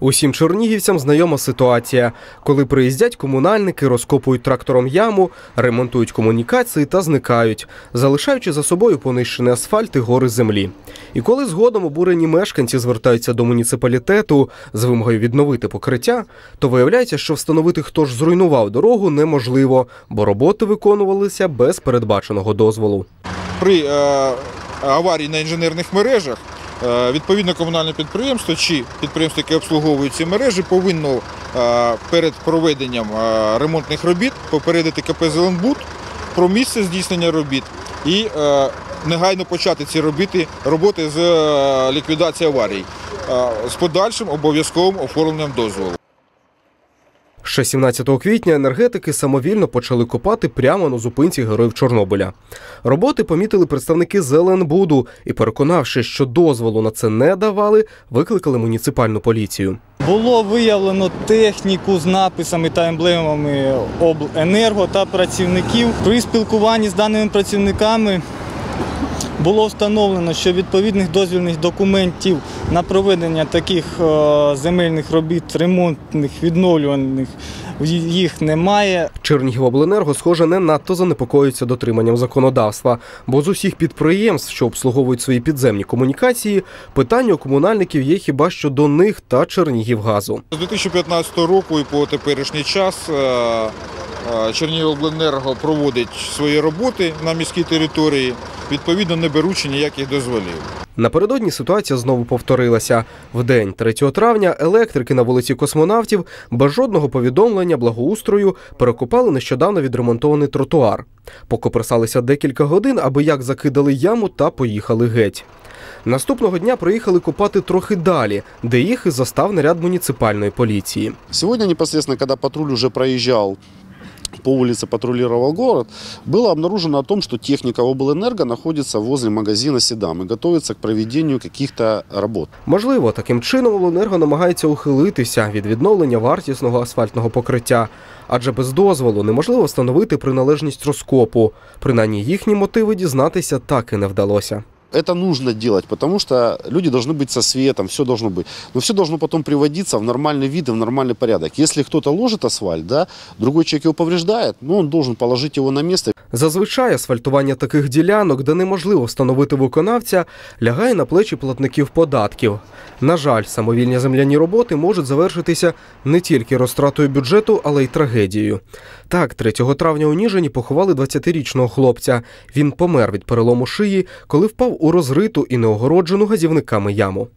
Усім чернігівцям знайома ситуація, коли приїздять комунальники, розкопують трактором яму, ремонтують комунікації та зникають, залишаючи за собою понищений асфальт і гори землі. І коли згодом обурені мешканці звертаються до муніципалітету з вимогою відновити покриття, то виявляється, що встановити, хто ж зруйнував дорогу, неможливо, бо роботи виконувалися без передбаченого дозволу. при е, аварії на інженерних мережах відповідно комунальне підприємство чи підприємство, яке обслуговує ці мережі, повинно е, перед проведенням е, ремонтних робіт попередити КП «Зеленбуд» про місце здійснення робіт і е, негайно почати ці робіти, роботи з е, ліквідації аварій е, з подальшим обов'язковим оформленням дозволу. Ще 17 квітня енергетики самовільно почали копати прямо на зупинці героїв Чорнобиля. Роботи помітили представники Зеленбуду і, переконавши, що дозволу на це не давали, викликали муніципальну поліцію. Було виявлено техніку з написами та емблемами обленерго та працівників. При спілкуванні з даними працівниками було встановлено, що відповідних дозвільних документів на проведення таких е, земельних робіт, ремонтних, відновлюваних їх немає. Чернігівобленерго, схоже, не надто занепокоюється дотриманням законодавства, бо з усіх підприємств, що обслуговують свої підземні комунікації, питання у комунальників є хіба що до них та Чернігівгазу. З 2015 року і по теперішній час е, е, Чернігівобленерго проводить свої роботи на міській території, відповідно не беручи ніяких дозволів. Напередодні ситуація знову повторилася. В день 3 травня електрики на вулиці космонавтів без жодного повідомлення благоустрою перекопали нещодавно відремонтований тротуар. Покоперсалися декілька годин, аби як закидали яму та поїхали геть. Наступного дня приїхали копати трохи далі, де їх і застав наряд муніципальної поліції. Сегодня непосредственно, когда патруль уже проезжал по улице, патрулировал город, было обнаружено о том, что техника облэнерго находится возле магазина «Седам» и готовится к проведению каких-то работ. Можливо, таким чином обленерго намагається ухилитися від відновлення вартісного асфальтного покриття, адже без дозволу неможливо встановити приналежність розкопу. Принаймні їхні мотиви дізнатися так і не вдалося Это нужно делать, потому что люди должны быть со светом, все должно быть. Но все должно потом приводиться в нормальный вид и в нормальный порядок. Если кто-то ложит асфальт, да, другой человек его повреждает, ну, он должен положить его на место. Зазвичай асфальтування таких ділянок, де неможливо встановити виконавця, лягає на плечі платників податків. На жаль, самовільні земляні роботи можуть завершитися не тільки розтратою бюджету, але й трагедією. Так, 3 травня у Ніжині поховали 20-річного хлопця. Він помер від перелому шиї, коли впав у розриту і неогороджену газівниками яму.